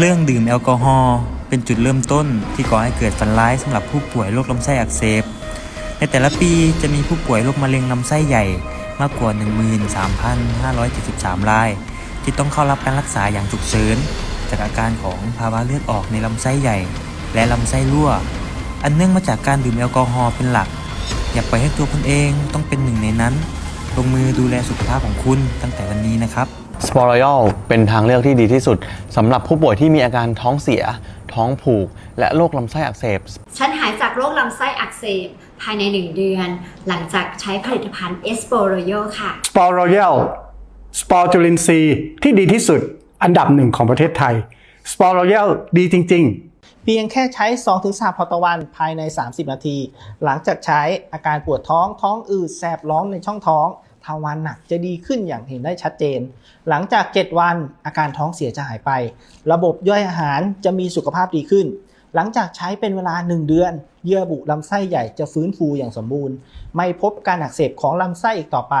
เครื่องดื่มแอลกอฮอล์เป็นจุดเริ่มต้นที่ก่อให้เกิดฝันร้ายสำหรับผู้ป่วยโรคลำไส้อักเสบ ในแต่ละปีจะมีผู้ป่วยโรคมะเร็งลำไส้ใหญ่มากกว่า 13,573 ราย ที่ต้องเข้ารับการรักษาอย่างฉุกเฉินจากอาการของภาวะเลือดออกในลำไส้ใหญ่ และลำไส้รั่ว อันเนื่องมาจากการดื่มแอลกอฮอล์เป็นหลัก อย่าปล่อยให้ตัวคุณเองต้องเป็นหนึ่งในนั้น ลงมือดูแลสุขภาพของคุณตั้งแต่วันนี้นะครับ สปอรอยลเป็นทางเลือกที่ดีที่สุดสำหรับผู้ป่วยที่มีอาการท้องเสีย ท้องผูก และโรคลำไส้อักเสบ ฉันหายจากโรคลำไส้อักเสบ ภายใน 1 เดือน หลังจากใช้ผลิตภัณฑ์เอสโปโรโยค่ะ สปอร์รอยัลสปอร์จุลินทรีย์ที่ดีที่สุดอันดับหนึ่งของประเทศไทย สปอร์รอยัลดีจริง ๆ เพียงแค่ใช้ 2-3พอต่อวันภายใน 30 นาที หลังจากใช้อาการปวดท้องท้องอืดแสบร้อนในช่องท้อง ภาวะหนักจะดีขึ้นอย่างเห็นได้ชัดเจน หลังจาก 7 วันอาการท้องเสียจะหายไป ระบบย่อยอาหารจะมีสุขภาพดีขึ้น หลังจากใช้เป็นเวลา 1 เดือน เยื่อบุลำไส้ใหญ่จะฟื้นฟูอย่างสมบูรณ์ ไม่พบการอักเสบของลำไส้อีกต่อไป